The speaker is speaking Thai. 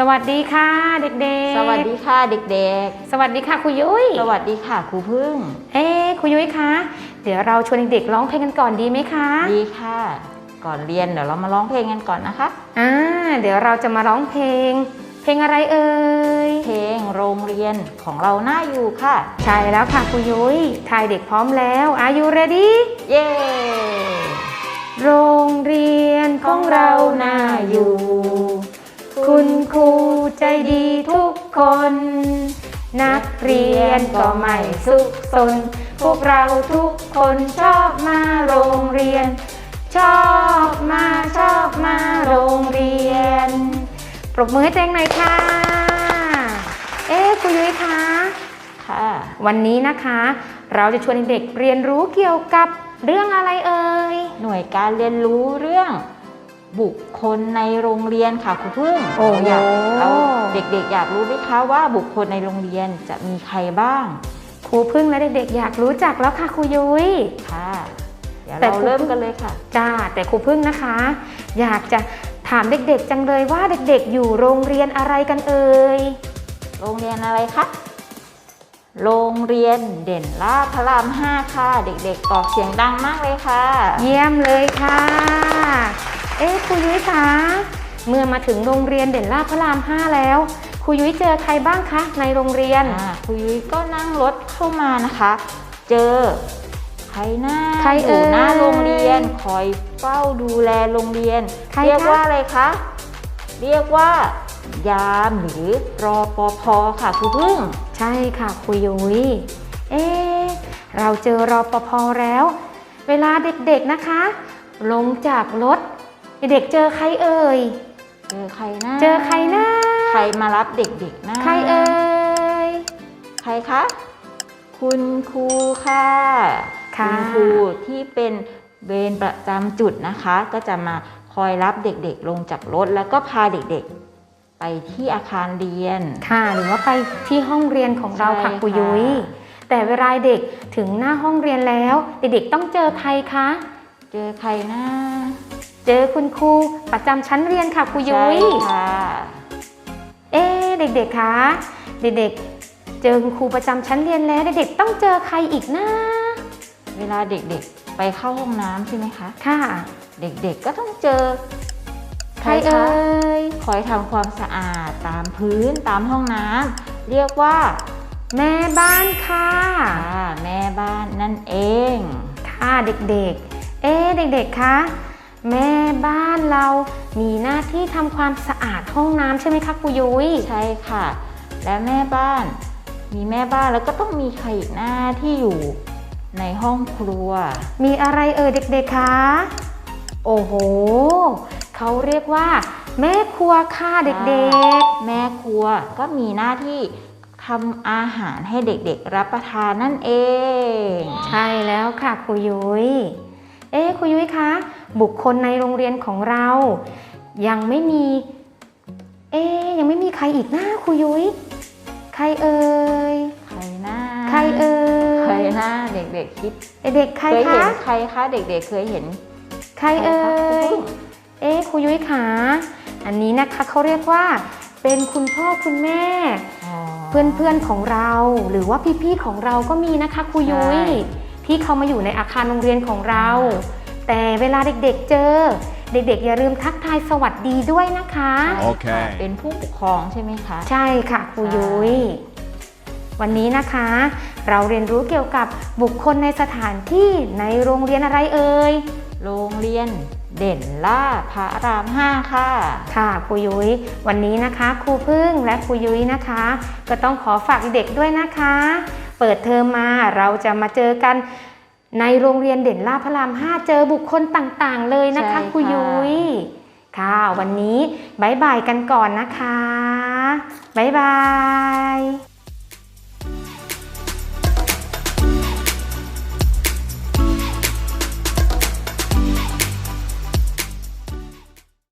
สวัสดีค่ะเด็กๆ สวัสดีค่ะเด็กสวัสดีค่ะครูยุ้ย ๆ สวัสดีค่ะครูพึ่ง เอ๊ะครูยุ้ยคะ เดี๋ยวเราชวนเด็กๆร้องเพลงกันก่อนดีไหมคะ ดีค่ะ ก่อนเรียนเดี๋ยวเรามาร้องเพลงกันก่อนนะคะ อ่า เดี๋ยวเราจะมาร้องเพลง เพลงอะไรเอ่ย เพลงโรงเรียนของเราหน้าอยู่ค่ะ ใช่แล้วค่ะครูยุ้ยทายเด็กพร้อมแล้ว Are you ready เย้โรงเรียนของเราน่าอยู่ คุณครูใจดีทุกคน นักเรียนก็ไม่สุขสน พวกเราทุกคนชอบมาโรงเรียน ชอบมาชอบมาโรงเรียน ปรบมือให้เจงหน่อยค่ะ เอ๊ะครูยุ้ยคะค่ะ วันนี้นะคะ เราจะชวนเด็กๆเรียนรู้เกี่ยวกับเรื่องอะไรเอ่ย หน่วยการเรียนรู้เรื่อง บุคคลในโรงเรียนค่ะครูพึ่งโอ้โหอยากเราเด็กๆ อยากรู้ไหมคะว่าบุคคลในโรงเรียนจะมีใครบ้าง ครูพึ่งและเด็กๆ อยากรู้จักแล้วค่ะครูยุ้ยค่ะเดี๋ยวแต่เราครูเริ่มกันเลยค่ะจ้าแต่ครูพึ่งนะคะ อยากจะถามเด็กๆ จังเลยว่าเด็กๆ อยู่โรงเรียนอะไรกันเอ่ยโรงเรียนอะไรคะโรงเรียนเด่นล่าดพระรามห้าค่ะ เด็กๆออกเสียงดังมากเลยค่ะ เยี่ยมเลยค่ะ เอ๊ะครูยุ้ยคะเมื่อมาถึงโรงเรียนเด่นลาดพระราม 5 แล้วครูยุ้ยเจอใครบ้างคะในโรงเรียนอ่าครูยุ้ยก็นั่งรถเข้ามานะคะ เจอใครหน้าใครอเอ่ยยู่หน้าโรงเรียนคอยเฝ้าดูแลโรงเรียนใครคะเรียกว่าอะไรคะ เรียกว่ายามหรือรอปภค่ะครูพึ่ง ใช่ค่ะครูยุ้ยเอ๊ะเราเจอรอปภแล้ว เวลาเด็กๆนะคะ ลงจากรถ เด็กๆเจอใครเอ่ย เจอใครหน้าเจอใครนะ ใครมารับเด็กๆหน้าใครเอ่ย ใครคะ คุณครูค่ะค่ะ ณครูที่เป็นเวรประจำจุดนะคะ ก็จะมาคอยรับเด็กๆ ลงจากรถแล้วก็พาเด็กๆ ไปที่อาคารเรียน ค่ะ หรือว่าไปที่ห้องเรียนของเราค่ะใช่ครูยุ้ยค่ะแต่เวลาเด็กถึงหน้าห้องเรียนแล้ว เด็กๆต้องเจอใครคะ เจอใครนะ เจอคุณครูประจำชั้นเรียนค่ะครูยุ้ยใช่ค่ะเอ๊ะเด็กๆคะเด็กๆ เจอคุณครูประจำชั้นเรียนแล้วเด็กๆต้องเจอใครอีกนะเวลาเด็กๆ ไปเข้าห้องน้ำใช่ไหมคะ ค่ะ เด็กๆก็ต้องเจอ ใครเอ่ยคอยทำความสะอาดตามพื้นตามห้องน้ำเรียกว่า แม่บ้านค่ะค่ะแม่บ้านนั่นเอง ค่ะเด็กๆ เอ๊ะเด็กๆ คะ แม่บ้านเรามีหน้าที่ทำความสะอาดห้องน้ำใช่ไหมคะครูยุ้ยใช่ค่ะ และแม่บ้าน มีแม่บ้านแล้วก็ต้องมีใครอีกหน้าที่อยู่ในห้องครัว มีอะไรเอ่ยเด็กๆคะโอ้โหเขาเรียกว่า แม่ครัวค่ะเด็กแม่ครัวก็มีหน้าที่ทำอาหารให้เด็กๆ รับประทานนั่นเองๆใช่แล้วค่ะครูยุ้ยเอ๊ะครูยุ้ยคะ บุคคลในโรงเรียนของเรา ยังไม่มี เอ๊ะยังไม่มีใครอีกหน้าครูยุ้ยใครเอ่ยใครหน้าใครเอ่ใครยหน้าเด็กๆคิดเด็กๆใครเคยคะเห็นใครคะเด็กๆเคยเห็น ใครเอ่ใครคะยเอ๊ะครูยุ้ยขาอันนี้นะคะเขาเรียกว่า เป็นคุณพ่อคุณแม่อ๋อเพื่อนๆของเรา หรือว่าพี่ๆของเราก็มีนะคะครูยุ้ยใช่ที่เขามาอยู่ในอาคารโรงเรียนของเรา แต่เวลาเด็กๆเจอ เด็กๆ อย่าลืมทักทายสวัสดีด้วยนะคะ โอเค เป็นผู้ปกครองใช่ไหมคะ ใช่ค่ะครูยุ้ยวันนี้นะคะ เราเรียนรู้เกี่ยวกับบุคคลในสถานที่ในโรงเรียนอะไรเอ่ยโรงเรียนเด่นล่าพระรามห้าค่ะ ค่ะครูยุ้ยวันนี้นะคะครูพึ่งและครูยุ้ยนะคะ ก็ต้องขอฝากเด็กๆด้วยนะคะ เปิดเทอมมาเราจะมาเจอกัน ในโรงเรียนเด่นล่าพระราม 5 เจอบุคคลต่างๆ เลยนะคะใช่ค่ะครูยุ้ยค่ะ วันนี้บายบายกันก่อนนะคะบายบาย